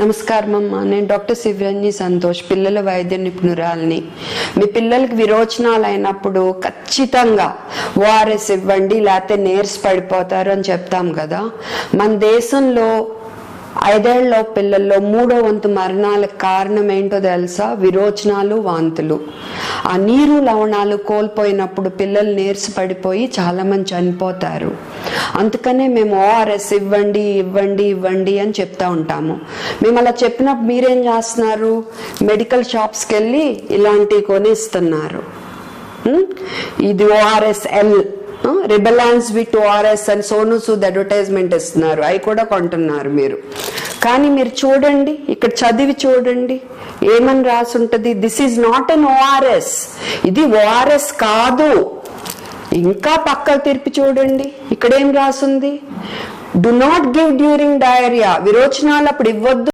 నమస్కారం అమ్మా. నేను డాక్టర్ శివ్యాన్ని సంతోష్. పిల్లల వైద్య నిపుణురాల్ని. మీ పిల్లలకి విరోచనాలు అయినప్పుడు ఖచ్చితంగా ఓఆర్ఎస్ ఇవ్వండి లేకపోతే నేర్స్ పడిపోతారు అని చెప్తాం కదా. మన దేశంలో ఐదేళ్ళ పిల్లల్లో మూడో వంతు మరణాలకు కారణం ఏంటో తెలుసా? విరోచనాలు వాంతులు. ఆ నీరు లవణాలు కోల్పోయినప్పుడు పిల్లలు నీరస పడిపోయి చాలా మంది చనిపోతారు. అందుకనే మేము ఓఆర్ఎస్ ఇవ్వండి ఇవ్వండి ఇవ్వండి అని చెప్తా ఉంటాము. మేము అలా చెప్పినప్పుడు మీరేం చేస్తున్నారు? మెడికల్ షాప్స్కి వెళ్ళి ఇలాంటివి కొని ఇస్తున్నారు ఇది ORS L. Rebalance with ORS అని సోను సూద్ అడ్వర్టైజ్మెంట్ ఇస్తున్నారు. అవి కూడా కొంటున్నారు మీరు. కానీ మీరు చూడండి ఇక్కడ చదివి చూడండి. ఏమని రాసి ఉంటుంది this is not an ORS ఇది ఓఆర్ఎస్ కాదు. ఇంకా పక్కకు తిరిపి చూడండి. ఇక్కడేం రాసుంది? Do not give during diarrhoea విరోచనాలు అప్పుడు ఇవ్వద్దు.